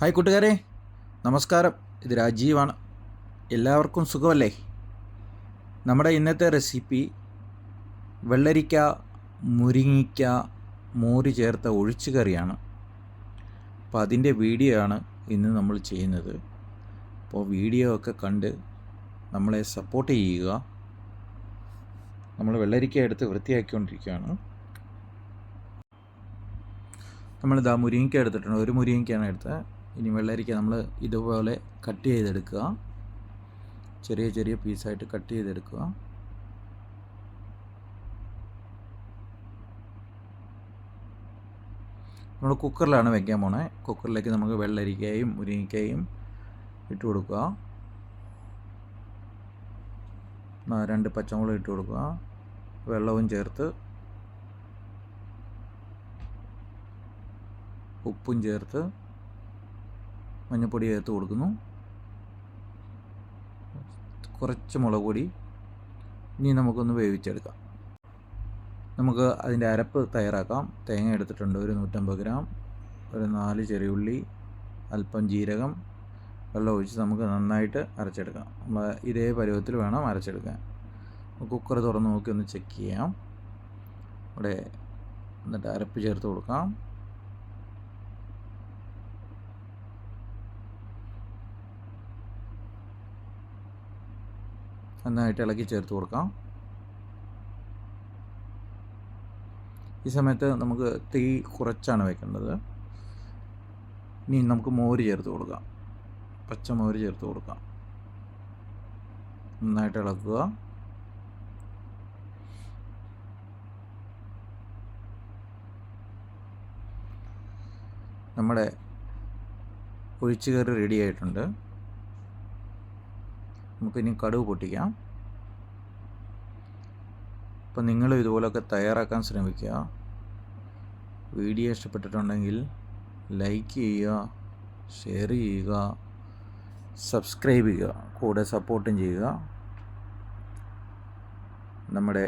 Hi കൂട്ടുകാരെ. നമസ്കാരം. ഇത് രാജീവാണ്. എല്ലാവർക്കും സുഖമല്ലേ? നമ്മുടെ ഇന്നത്തെ റെസിപ്പി വെള്ളരിക്ക മുരിങ്ങിക്ക മോര് ചേർത്ത ഒഴിച്ചു കറിയാണ് അപ്പോൾ അതിന്റെ വീഡിയോ ആണ് ഇന്ന് നമ്മൾ ചെയ്യുന്നത്. അപ്പോൾ വീഡിയോ ഒക്കെ കണ്ട് നമ്മളെ സപ്പോർട്ട് ചെയ്യുക. നമ്മൾ വെള്ളരിക്ക എടുത്ത് വൃത്തിയാക്കിക്കൊണ്ടിരിക്കുകയാണ്. നമ്മളിതാ മുരിങ്ങിക്ക എടുത്തിട്ടുണ്ട്. ഒരു മുരിങ്ങിക്കയാണ് എടുത്തത്. ഇനി വെള്ളരിക്ക നമ്മൾ ഇതുപോലെ കട്ട് ചെയ്തെടുക്കുക. ചെറിയ ചെറിയ പീസായിട്ട് കട്ട് ചെയ്തെടുക്കുക. നമ്മൾ കുക്കറിലാണ് വെക്കാൻ പോണേ. കുക്കറിലേക്ക് നമുക്ക് വെള്ളരിക്കയും മുരിങ്ങയ്ക്കയും ഇട്ട് കൊടുക്കുക. രണ്ട് പച്ചമുളക് ഇട്ട് കൊടുക്കുക. വെള്ളവും ചേർത്ത് ഉപ്പും ചേർത്ത് മഞ്ഞൾപ്പൊടി ചേർത്ത് കൊടുക്കുന്നു. കുറച്ച് മുളക് പൊടി ഇനി നമുക്കൊന്ന് വേവിച്ചെടുക്കാം. നമുക്ക് അതിന്റെ അരപ്പ് തയ്യാറാക്കാം. തേങ്ങ എടുത്തിട്ടുണ്ട്. ഒരു നൂറ്റമ്പത് ഗ്രാം. ഒരു നാല് ചെറിയുള്ളി. അല്പം ജീരകം. വെള്ളം ഒഴിച്ച് നമുക്ക് നന്നായിട്ട് അരച്ചെടുക്കാം. ഇതേ പരുവത്തിൽ വേണം അരച്ചെടുക്കാൻ. കുക്കർ തുറന്ന് നോക്കി ഒന്ന് ചെക്ക് ചെയ്യാം. ഇവിടെ എന്നിട്ട് അരപ്പ് ചേർത്ത് കൊടുക്കാം. നന്നായിട്ട് ഇളക്കി ചേർത്ത് കൊടുക്കാം. ഈ സമയത്ത് നമുക്ക് തീ കുറച്ചാണ് വെക്കേണ്ടത്. ഇനി നമുക്ക് മോര് ചേർത്ത് കൊടുക്കാം. പച്ചമോര് ചേർത്ത് കൊടുക്കാം. നന്നായിട്ട് ഇളക്കുക. നമ്മുടെ ഒഴിച്ചുകറി റെഡി ആയിട്ടുണ്ട്. നമുക്കിനി കടുവ് പൊട്ടിക്കാം. അപ്പം നിങ്ങൾ ഇതുപോലൊക്കെ തയ്യാറാക്കാൻ ശ്രമിക്കുക. വീഡിയോ ഇഷ്ടപ്പെട്ടിട്ടുണ്ടെങ്കിൽ ലൈക്ക് ചെയ്യുക ഷെയർ ചെയ്യുക സബ്സ്ക്രൈബ് ചെയ്യുക കൂടെ സപ്പോർട്ടും ചെയ്യുക. നമ്മുടെ